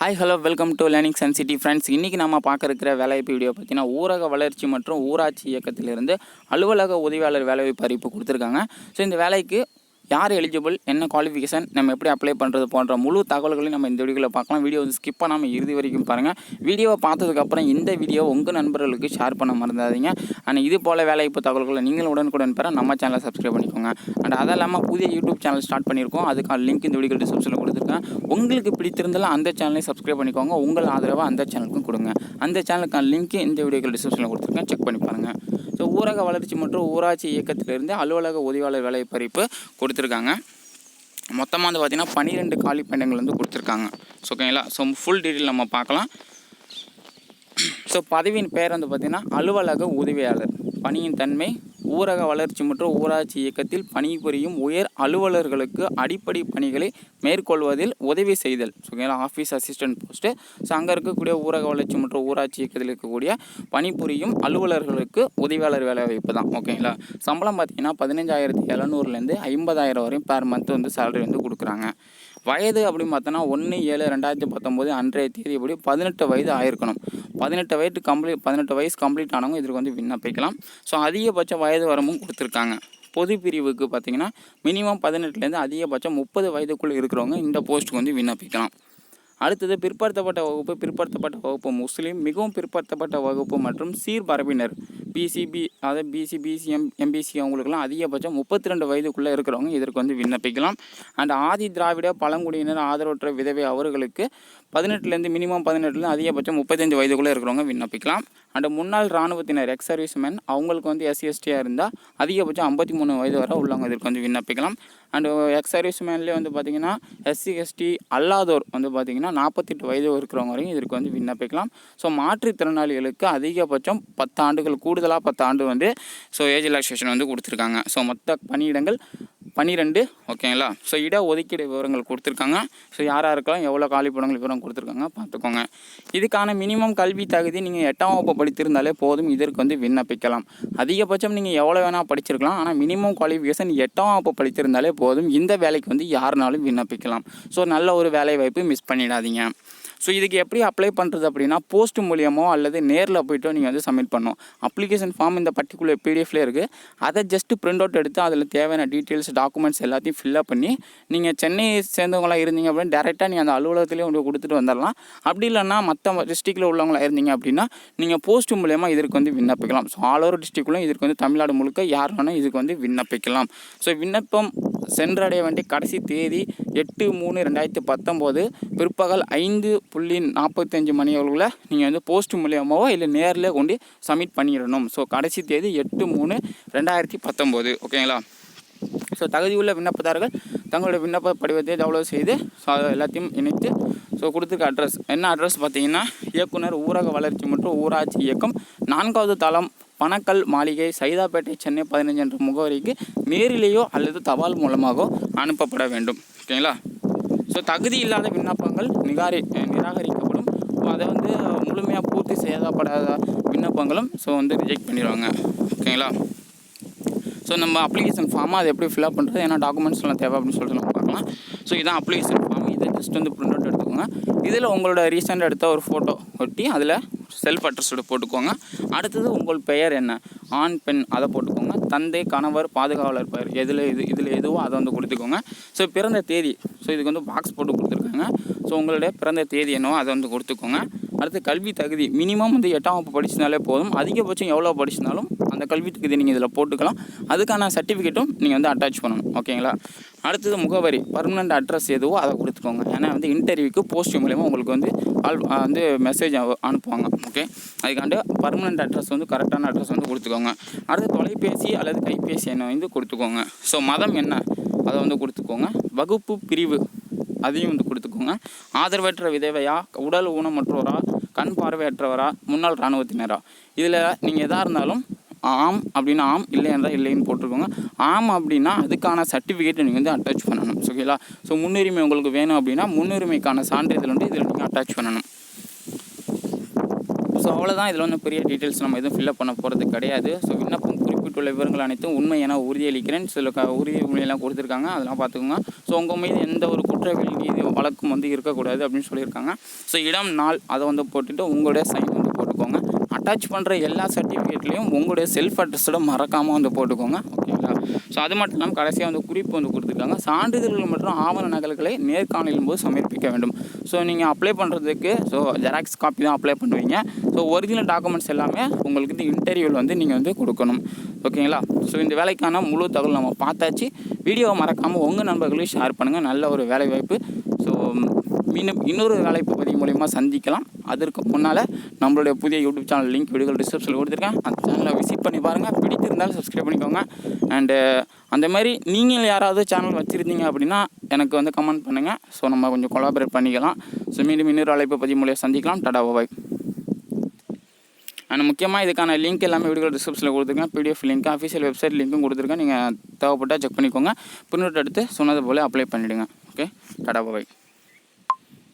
Hi hello welcome to learning sun city friends இன்றைக்கி நம்ம பார்க்க இருக்கிற வேலைவாய்ப்பு வீடியோ பார்த்தீங்கன்னா ஊரக வளர்ச்சி மற்றும் ஊராட்சி இயக்கத்திலிருந்து அலுவலக உதவியாளர் வேலைவாய்ப்பு அறிவிப்பு கொடுத்துருக்காங்க. ஸோ இந்த வேலைக்கு யார் எலிஜிபிள் என்ன குவாலிஃபிகேஷன் நம்ம எப்படி அப்ளை பண்ணுறது போன்ற முழு தகவல்களையும் நம்ம இந்த வீடியோவில் பார்க்கலாம். வீடியோ வந்து ஸ்கிப் பண்ணாமல் இறுதி வரைக்கும் பாருங்கள் வீடியோவை பார்த்ததுக்கப்புறம் இந்த வீடியோ உங்கள் நண்பர்களுக்கு ஷேர் பண்ண மறந்துடாதீங்க. அண்ட் இது போல் வேலைவாய்ப்பு தகவல்களை நீங்கள் உடனுக்குடன் பெற நம்ம சேனலை சப்ஸ்கிரைப் பண்ணிக்கோங்க. அண்ட் அது இல்லாமல் புதிய யூடியூப் சேனல் ஸ்டார்ட் பண்ணியிருக்கோம். அதுக்கான லிங்க் இந்த வீடியோ டிஸ்கிரிப்ஷனில் கொடுத்துருக்கேன். உங்களுக்கு பிடித்திருந்தாலும் அந்த சேனலையும் சப்ஸ்கிரைப் பண்ணிக்கோங்க. உங்கள் ஆதரவை அந்த சேனலுக்கும் கொடுங்க. அந்த சேனலுக்கான லிங்க் இந்த வீடியோ டிஸ்கிரிப்ஷனில் கொடுத்துருக்கேன். செக் பண்ணி பாருங்கள் ஸோ ஊரக வளர்ச்சி மற்றும் ஊராட்சி இயக்கத்திலிருந்து அலுவலக உதவியாளர் வேலை பறிப்பு கொடுத்துருக்காங்க. மொத்தமாக வந்து பார்த்திங்கன்னா பன்னிரெண்டு காலி பணியிடங்கள் வந்து கொடுத்துருக்காங்க. ஸோ ஓகேங்களா ஸோ ஃபுல் டீட்டெயில் நம்ம பார்க்கலாம். ஸோ பதவியின் பெயர் வந்து பார்த்திங்கன்னா அலுவலக உதவியாளர் பணியின் தன்மை ஊரக வளர்ச்சி மற்றும் ஊராட்சி இயக்கத்தில் பணிபுரியும் உயர் அலுவலர்களுக்கு அடிப்படை பணிகளை மேற்கொள்வதில் உதவி செய்தல். ஸோ ஓகேங்களா ஆஃபீஸ் அசிஸ்டன்ட் போஸ்ட்டு ஸோ அங்கே இருக்கக்கூடிய ஊரக வளர்ச்சி மற்றும் ஊராட்சி இயக்கத்தில் இருக்கக்கூடிய பணிபுரியும் அலுவலர்களுக்கு உதவியாளர் வேலை வாய்ப்பு தான் ஓகேங்களா சம்பளம் பார்த்தீங்கன்னா பதினஞ்சாயிரத்தி எழுநூறுலேருந்து ஐம்பதாயிரம் வரையும் பேர் மந்த் வந்து சேலரி வந்து கொடுக்குறாங்க. வயது அப்படின்னு பார்த்தோன்னா ஒன்று ஏழு ரெண்டாயிரத்தி பத்தொம்போது அன்றைய தேதிப்படி பதினெட்டு வயது ஆயிருக்கணும். பதினெட்டு வயது கம்ப்ளீட் பதினெட்டு வயசு கம்ப்ளீட் ஆனவங்க இதற்கு வந்து விண்ணப்பிக்கலாம். ஸோ அதிகபட்ச வயது வரமும் கொடுத்துருக்காங்க. பொது பிரிவுக்கு பார்த்தீங்கன்னா மினிமம் பதினெட்டுலேருந்து அதிகபட்சம் முப்பது வயதுக்குள்ளே இருக்கிறவங்க இந்த போஸ்ட்டுக்கு வந்து விண்ணப்பிக்கலாம். அடுத்தது பிற்படுத்தப்பட்ட வகுப்பு பிற்படுத்தப்பட்ட வகுப்பு முஸ்லீம் மிகவும் பிற்படுத்தப்பட்ட வகுப்பு மற்றும் சீர்பரப்பினர். பிசிபி அதாவது பிசி பிசிஎம் எம்பிசி அவங்களுக்குலாம் அதிகபட்சம் முப்பத்தி ரெண்டு வயதுக்குள்ளே இருக்கிறவங்க இதற்கு வந்து விண்ணப்பிக்கலாம். அண்ட் ஆதி திராவிட பழங்குடியினர் ஆதரவற்ற விதவை அவர்களுக்கு பதினெட்டுலேருந்து மினிமம் பதினெட்டுலேருந்து அதிகபட்சம் முப்பத்தஞ்சு வயதுக்குள்ளே இருக்கிறவங்க விண்ணப்பிக்கலாம். அண்ட் முன்னாள் இராணுவத்தினர் எக்ஸ் சர்வீஸ் மேன் அவங்களுக்கு வந்து எஸ்சிஎஸ்டியாக இருந்தால் அதிகபட்சம் ஐம்பத்தி மூணு வயது வரை உள்ளவங்க இதற்கு வந்து விண்ணப்பிக்கலாம். அண்டு எக்ஸ் சர்வீஸ் மேன்லேயே வந்து பார்த்திங்கன்னா எஸ்சி எஸ்டி அல்லாதோர் வந்து பார்த்திங்கன்னா நாற்பத்தெட்டு வயது இருக்கிறவங்க வரையும் இதற்கு வந்து விண்ணப்பிக்கலாம். ஸோ மாற்றுத்திறனாளிகளுக்கு அதிகபட்சம் பத்து ஆண்டுகள் கூடுதலாக பத்து ஆண்டு வந்து ஸோ ஏஜ் ரிலாக்ஸேஷன் வந்து கொடுத்துருக்காங்க. ஸோ மொத்த பணியிடங்கள் பன்னிரெண்டு ஓகேங்களா ஸோ இட ஒதுக்கீடு விவரங்கள் கொடுத்துருக்காங்க. ஸோ யார் யாருக்கெல்லாம் எவ்வளோ காலிப்படங்கள் விவரம் கொடுத்துருக்காங்க பார்த்துக்கோங்க. இதுக்கான மினிமம் கல்வி தகுதி நீங்கள் எட்டாம் வகுப்பு படித்திருந்தாலே போதும் இதற்கு வந்து விண்ணப்பிக்கலாம். அதிகபட்சம் நீங்கள் எவ்வளோ வேணால் படிச்சிருக்கலாம் ஆனால் மினிமம் குவாலிஃபிகேஷன் எட்டாம் வகுப்பு படித்திருந்தாலே போதும் இந்த வேலைக்கு வந்து யாருனாலும் விண்ணப்பிக்கலாம். ஸோ நல்ல ஒரு வேலை வாய்ப்பு மிஸ் பண்ணிடாதீங்க. ஸோ இதுக்கு எப்படி அப்ளை பண்ணுறது அப்படின்னா போஸ்ட் மூலியமோ அல்லது நேரில் போய்ட்டோ நீங்கள் வந்து சப்மிட் பண்ணும் அப்ளிகேஷன் ஃபார்ம் இந்த பர்டிகுலர் பிடிஎஃப்ல இருக்குது அதை ஜஸ்ட் பிரிண்ட் அவுட் எடுத்து அதில் தேவையான டீட்டெயில்ஸ் டாக்குமெண்ட்ஸ் எல்லாத்தையும் ஃபில்அப் பண்ணி நீங்கள் சென்னை சேர்ந்தவங்களாக இருந்தீங்க அப்படின்னா டேரெக்டாக நீங்கள் அந்த அலுவலகத்திலே உங்களுக்கு கொடுத்துட்டு வந்துடலாம் அப்படி இல்லைன்னா மற்ற டிஸ்ட்ரிக்டில் உள்ளவங்களாக இருந்தீங்க அப்படின்னா நீங்கள் போஸ்ட் மூலியமாக இதற்கு வந்து விண்ணப்பிக்கலாம். ஸோ ஆல் ஓவர் டிஸ்ட்ரிக்ட்லையும் இதற்கு வந்து தமிழ்நாடு முழுக்க யார் வேணால் இதுக்கு வந்து விண்ணப்பிக்கலாம். ஸோ விண்ணப்பம் சென்றடைய வேண்டிய கடைசி தேதி எட்டு மூணு ரெண்டாயிரத்தி பத்தொம்போது பிற்பகல் ஐந்து புள்ளி நாற்பத்தஞ்சு மணி அளவில் நீங்கள் வந்து போஸ்ட் மூலியமாவோ இல்லை நேரில் கொண்டு சப்மிட் பண்ணிடணும். ஸோ கடைசி தேதி எட்டு மூணு ரெண்டாயிரத்தி பத்தொம்போது. ஓகேங்களா ஸோ தகுதியுள்ள விண்ணப்பதாரர்கள் தங்களுடைய விண்ணப்ப படிவத்தை டவுன்லோட் செய்து ஸோ எல்லாத்தையும் இணைத்து ஸோ கொடுத்துருக்க அட்ரஸ் என்ன அட்ரஸ் பார்த்தீங்கன்னா இயக்குனர் ஊரக வளர்ச்சி மற்றும் ஊராட்சி இயக்கம் நான்காவது தளம் பணக்கல் மாளிகை சைதாப்பேட்டை சென்னை பதினஞ்சு என்ற முகவரிக்கு நேரிலேயோ அல்லது தபால் மூலமாகவோ அனுப்பப்பட வேண்டும். ஓகேங்களா ஸோ தகுதி இல்லாத விண்ணப்பங்கள் நிகாரி நிராகரிக்கப்படும். அதை வந்து முழுமையாக பூர்த்தி செய்யப்படாத விண்ணப்பங்களும் ஸோ வந்து ரிஜெக்ட் பண்ணிடுவாங்க. ஓகேங்களா ஸோ நம்ம அப்ளிகேஷன் ஃபார்மாக அதை எப்படி ஃபில்அப் பண்ணுறது ஏன்னா டாக்குமெண்ட்ஸ்லாம் தேவை அப்படின்னு சொல்லிட்டு நம்ம பார்க்கலாம். ஸோ இதான் அப்ளிகேஷன் ஃபார்ம் இதை ஜஸ்ட் வந்து ப்ரிண்ட் அவுட் எடுத்துக்கோங்க. இதில் உங்களோட ரீசெண்டாக எடுத்த ஒரு ஃபோட்டோ ஒட்டி அதில் செல்ஃப் அட்ரஸோட போட்டுக்கோங்க. அடுத்தது உங்கள் பெயர் என்ன? ஆண் பெண் அதை போட்டுக்கோங்க. தந்தை கணவர் பாதுகாவலர் பெயர். எதில் இது இதில் எதுவோ அதை வந்து கொடுத்துக்கோங்க. ஸோ பிறந்த தேதி. ஸோ இதுக்கு வந்து பாக்ஸ் போட்டு கொடுத்துருக்காங்க. ஸோ உங்களுடைய பிறந்த தேதி என்னவோ அதை வந்து கொடுத்துக்கோங்க. அடுத்து கல்வி தகுதி. மினிமம் வந்து எட்டாம் வகுப்பு படிச்சிருந்தாலே போதும். அதிகபட்சம் எவ்வளோ படிச்சிருந்தாலும் அந்த கல்வி தகுதி நீங்கள் இதில் போட்டுக்கலாம். அதுக்கான சர்டிஃபிகேட்டும் நீங்கள் வந்து அட்டாச் பண்ணணும். ஓகேங்களா? அடுத்தது முகவரி. பர்மனெண்ட் அட்ரஸ் எதுவோ அதை கொடுத்துக்கோங்க. ஏன்னா வந்து இன்டர்வியூக்கு போஸ்ட் மூலியமாக உங்களுக்கு வந்து ஆல் வந்து மெசேஜ் அனுப்புவாங்க. ஓகே? அதுக்காண்டு பர்மனெண்ட் அட்ரஸ் வந்து கரெக்டான அட்ரஸ் வந்து கொடுத்துக்கோங்க. அடுத்து தொலைபேசி அல்லது கைபேசி எண்ணை வந்து கொடுத்துக்கோங்க. ஸோ மதம் என்ன? அதை வந்து கொடுத்துக்கோங்க. வகுப்பு பிரிவு அதையும் வந்து கொடுத்துக்கோங்க. ஆதரவற்ற விதவையா? உடல் ஊனமற்றோரா? கண் பார்வையற்றவரா முன்னாள் இராணுவத்தினரா? இதில் நீங்கள் எதாக இருந்தாலும் ஆம் அப்படின்னா ஆம் இல்லை என்றால் இல்லைன்னு போட்டிருக்கோங்க. ஆம் அப்படின்னா அதுக்கான சர்டிஃபிகேட்டை நீங்கள் வந்து அட்டாச் பண்ணணும். ஓகேங்களா ஸோ முன்னுரிமை உங்களுக்கு வேணும் அப்படின்னா முன்னுரிமைக்கான சான்றிதழ் வந்து இதில் நீங்கள் அட்டாச் பண்ணணும். ஸோ அவ்வளோதான் இதில் வந்து பெரிய டீட்டெயில்ஸ் நம்ம எதுவும் ஃபில்அப் பண்ண போகிறது கிடையாது. ஸோ விண்ணப்பம் குறிப்பிட்டு விவரங்கள் அனைத்தும் உண்மை என உறுதியளிக்கிறேன். சில க உறுதிமொழியெல்லாம் கொடுத்துருக்காங்க. அதெல்லாம் பார்த்துக்கோங்க. ஸோ உங்கள் மீது எந்த ஒரு குற்றவியல் மீது வழக்கும் வந்து இருக்கக்கூடாது அப்படின்னு சொல்லியிருக்காங்க. ஸோ இடம் நாள் அதை வந்து போட்டுட்டு உங்களுடைய சைன் வந்து போட்டுக்கோங்க. அட்டாச் பண்ணுற எல்லா சர்டிஃபிகேட்லேயும் உங்களுடைய செல்ஃப் அட்ரஸோட மறக்காமல் வந்து போட்டுக்கோங்க. ஓகேங்களா? ஸோ அது மட்டும் இல்லாமல் கடைசியாக வந்து குறிப்பு வந்து கொடுத்துருக்காங்க. சான்றிதழ்கள் மற்றும் ஆவண நகல்களை நேர்காணலின் போது சமர்ப்பிக்க வேண்டும். ஸோ நீங்கள் அப்ளை பண்ணுறதுக்கு ஸோ ஜெராக்ஸ் காப்பி தான் அப்ளை பண்ணுவீங்க. ஸோ ஒரிஜினல் டாக்குமெண்ட்ஸ் எல்லாமே உங்களுக்கு இந்த இன்டர்வியூவில் வந்து நீங்கள் வந்து கொடுக்கணும். ஓகேங்களா? ஸோ இந்த வேலைக்கான முழு தகவல் நம்ம பார்த்தாச்சு. வீடியோவை மறக்காமல் உங்கள் நண்பர்களையும் ஷேர் பண்ணுங்கள் நல்ல ஒரு வேலை வாய்ப்பு ஸோ மீண்டும் இன்னொரு வேலைப்பு பதிவு மூலயமா சந்திக்கலாம். அதற்கு முன்னால் நம்மளுடைய புதிய யூடியூப் சேனல் லிங்க் வீடியோகள் டிஸ்கிரிப்ஷனில் கொடுத்துருக்கேன். அந்த சேனலை விசிட் பண்ணி பாருங்கள் பிடித்திருந்தாலும் சப்ஸ்கிரைப் பண்ணிக்கோங்க. அண்டு அந்த மாதிரி நீங்கள் யாராவது சேனல் வச்சுருந்தீங்க அப்படின்னா எனக்கு வந்து கமெண்ட் பண்ணுங்கள் ஸோ நம்ம கொஞ்சம் கொலாபரேட் பண்ணிக்கலாம். ஸோ மீண்டும் இன்னொரு அழைப்பு பதிவு மூலியம் சந்திக்கலாம். டடா பாய் அண்ட் முக்கியமாக இதுக்கான லிங்க் எல்லாமே வீடியோ டிஸ்கிரிப்ஷனில் கொடுத்துருக்கேன். பிடிஎஃப் லிங்க் அஃபிஷியல் வெப்சைட் லிங்க்கும் கொடுத்துருக்கேன். நீங்கள் தேவைப்பட்டால் செக் பண்ணிக்கோங்க. பின்னோட்டு எடுத்து சொன்னது போல் அப்ளை பண்ணிவிடுங்க ஓகே டாடா பாய்